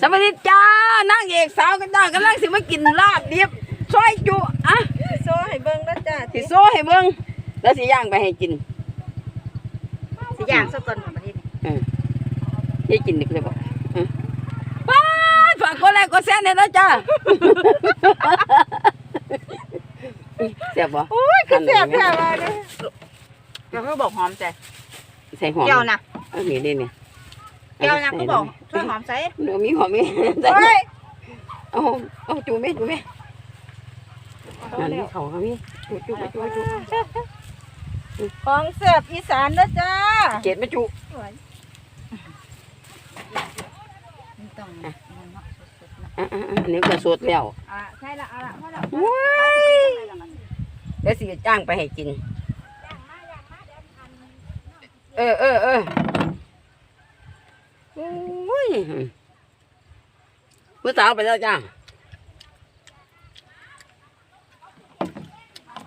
สวัสดีจ้านางเอกสาวกันจ้ากำลังสิมากินลาบดิบซอยจุอะโซ่ให้เบิ่งนะจ้าสิโซ่ให้เบิ่งแล้วสิย่างไปให้กินสิย่างซะก่อนบัดนี้เออให้กินดิบเลยบ่เออป้าดฝากกดไลค์กดแชร์หน่อยนะจ้าเสียบบ่โอ้ยคือแซ่บแท้ว่าเด้แล้วก็บอกหอมใจใส่หอมแก้วนะเอานี่ดิเนี่ย แก้วนะก็บอกช่วยหอมใส่เดี๋ยวมีหอมมีใส่โอ้ยเอาเอาจูเม็ดจูเม็ดนั่นมีเขาครับพี่จูจูจูจูของแซ่บอีสานนะจ้าเจ็ดมาจูมันต้องมันเนาะสดๆนะอะอะอะอันนี้ก็สดแล้วเอาละใช่ละเอาละพอแล้วว้ยเดี๋ยวสิจ้างไปให้กิน เออเออเออโอ้ยผู้สาวไปแล้วจ้า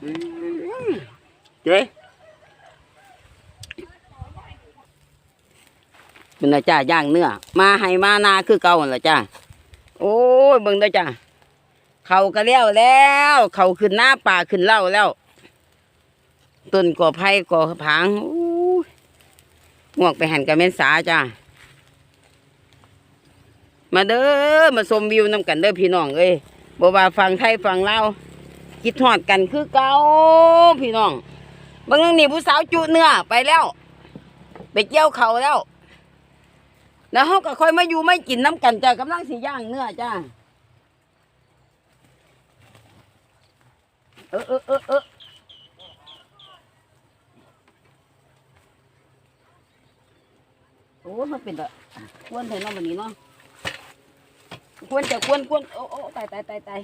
อืมเจ๊เป็นนะจ้าย่างเนื้อ มาให้มานาคือเก่าหั่นล่ะจ้าโอ้ยเบิ่งเด้อจ้าเขาก็เลี้ยวแล้ว เขาขึ้นหน้าป่าขึ้นเล่าแล้ว ต้นก่อไผ่ก่อผางอู้ยงวกไปหันกับเม่นสาจ้า มาเด้อมาชมวิวนํกันเด้อพี่น้องเอ้ยบ่ว่าฟังไทยฟังลาวคิดทอดกันคือเก่าพี่น้องบางนี่ผู้สาวจุเนื้อไปแล้ว ไปเกี่ยวเขาแล้ว แล้วเขาก็ค่อยมาอยู่ไม่กินน้ำกันจ้ากำลังสิย่างเนื้อจ้าเออเออเออเออโอ้มันเป็นแบบควนเถอะเนาะวันนี้เนาะ ควรจะควรควรโอ้โอ้ตายตายตายตาย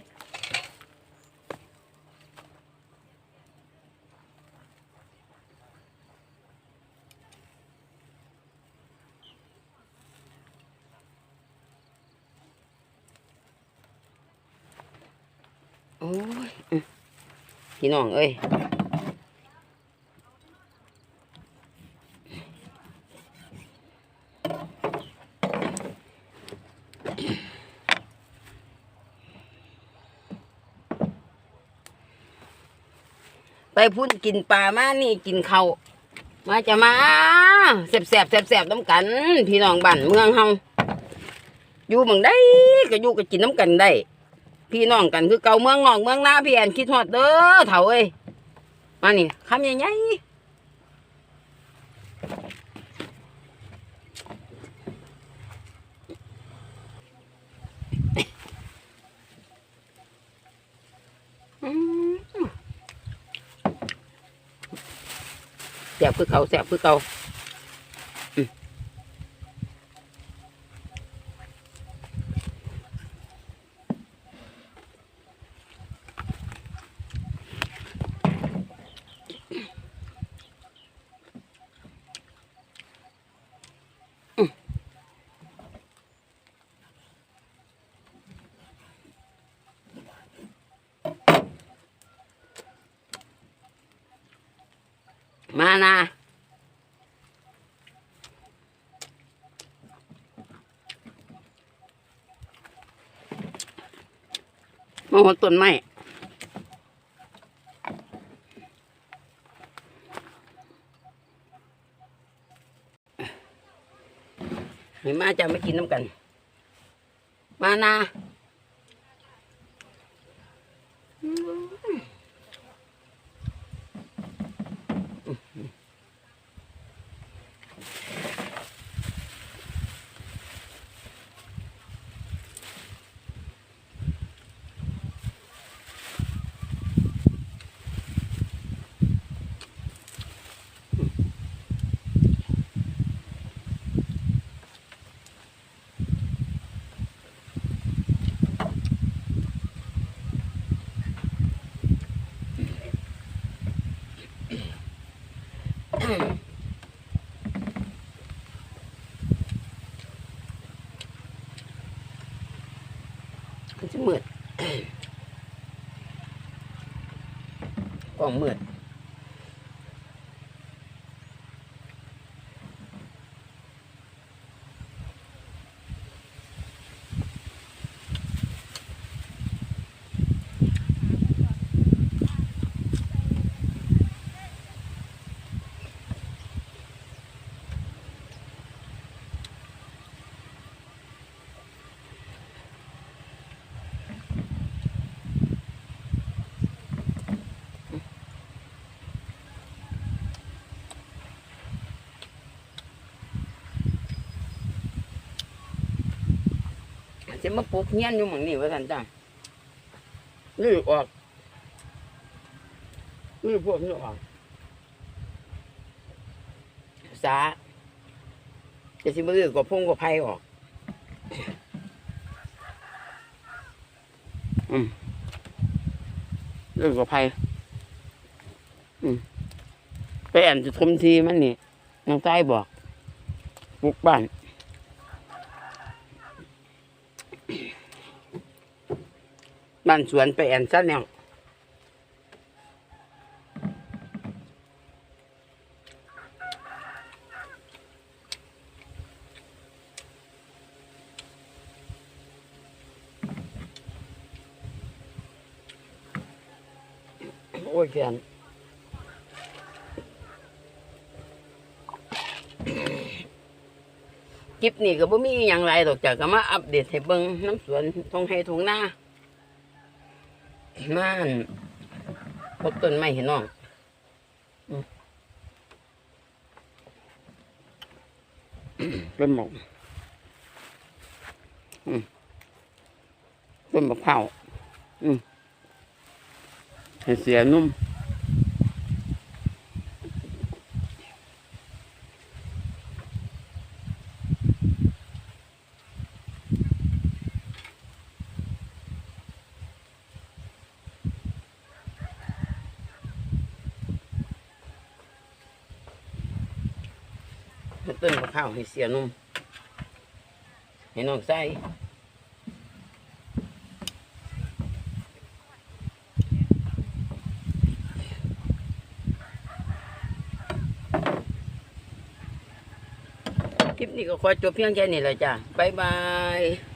โอ้ยอื้อพี่น้องเอ้ย ไปพุ่นกินปลามานี่กินเขามาจะมาแสบแสบแสบแสบน้ำกัน พี่น้องบ้านเมืองเฮาอยู่เมืองได้ก็อยู่ก็กินน้ำกันได้ พี่น้องกันคือเก่าเมืองนอกเมืองนาพี่แอนคิดฮอดเด้อเถ่าเอ้ยมานี่คำใหญ่ๆอืม แสบคือเขาแสบคือเขาอืม มานะมาหต้นไม้ให้มาจะไม่กินน้ำกัน มานา มันจะมืดกล้องมืด สิมาปลูกเฮียนอยู่หม่องนี้ว่าซั่นจ้ะนี่ออกนี่พวกนี้ออกสาจะสิมาเลือกกับพงกับไผออกอืมเลือกกับไผอืมไปแอนจะทุมทีมันนี่น้องใต้บอกปลูกบ้าน บ้านสวนไปแอนซะแนวโอ้ยแฟนคลิปนี้ก็บ่มีอย่างไรดอกจากก็มาอัปเดตให้เบิ่งน้ำสวนทงให้ทงหน้า ม่านพบต้นไม้เห็นน้องอืมเป็นหมอกต้นมะพร้าวอืมให้เสียนุ่ม ต้นมะพร้าวให้เสียนุ่มให้น้องใส่คลิปนี้ก็ขอจบเพียงแค่นี้แหละจ้ะบ๊ายบาย